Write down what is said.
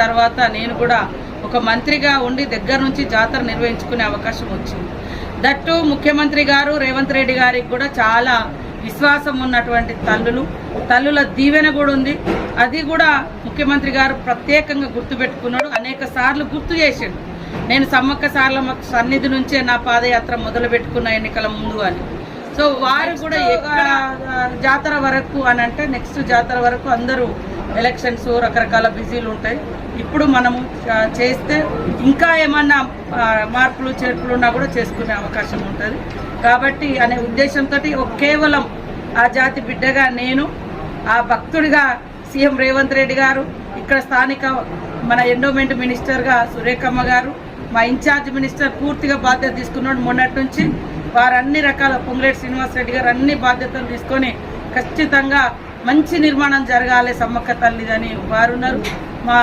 తర్వాత నేను కూడా ఒక మంత్రిగా ఉండి దగ్గర నుంచి జాతర నిర్వహించుకునే అవకాశం వచ్చింది. దట్టు ముఖ్యమంత్రి గారు రేవంత్ రెడ్డి గారికి కూడా చాలా విశ్వాసం ఉన్నటువంటి తల్లులు. తల్లుల దీవెన కూడా ఉంది. అది కూడా ముఖ్యమంత్రి గారు ప్రత్యేకంగా గుర్తుపెట్టుకున్నాడు. అనేక సార్లు గుర్తు చేసిండు నేను సమ్మక్క సార్ల సన్నిధి నుంచే నా పాదయాత్ర మొదలు పెట్టుకున్న ఎన్నికల ముందు అని. సో వారు కూడా ఎక్కడ జాతర వరకు అని అంటే నెక్స్ట్ జాతర వరకు అందరూ ఎలక్షన్స్ రకరకాల బిజీలు ఉంటాయి. ఇప్పుడు మనము చేస్తే ఇంకా ఏమన్నా మార్పులు చేర్పులు ఉన్నా కూడా చేసుకునే అవకాశం ఉంటుంది. కాబట్టి అనే ఉద్దేశంతో కేవలం ఆ జాతి బిడ్డగా నేను ఆ భక్తుడిగా సీఎం రేవంత్ రెడ్డి గారు ఇక్కడ స్థానిక మన ఎండోమెంట్ మినిస్టర్గా సురేఖమ్మ గారు మా ఇన్ఛార్జ్ మినిస్టర్ పూర్తిగా బాధ్యత తీసుకున్నాడు. మొన్నటి నుంచి వారు అన్ని రకాల పొంగులేటి శ్రీనివాస్ రెడ్డి గారు అన్ని బాధ్యతలు తీసుకొని ఖచ్చితంగా మంచి నిర్మాణం జరగాలి సమ్మక్క తల్లిదని వారున్నారు. మా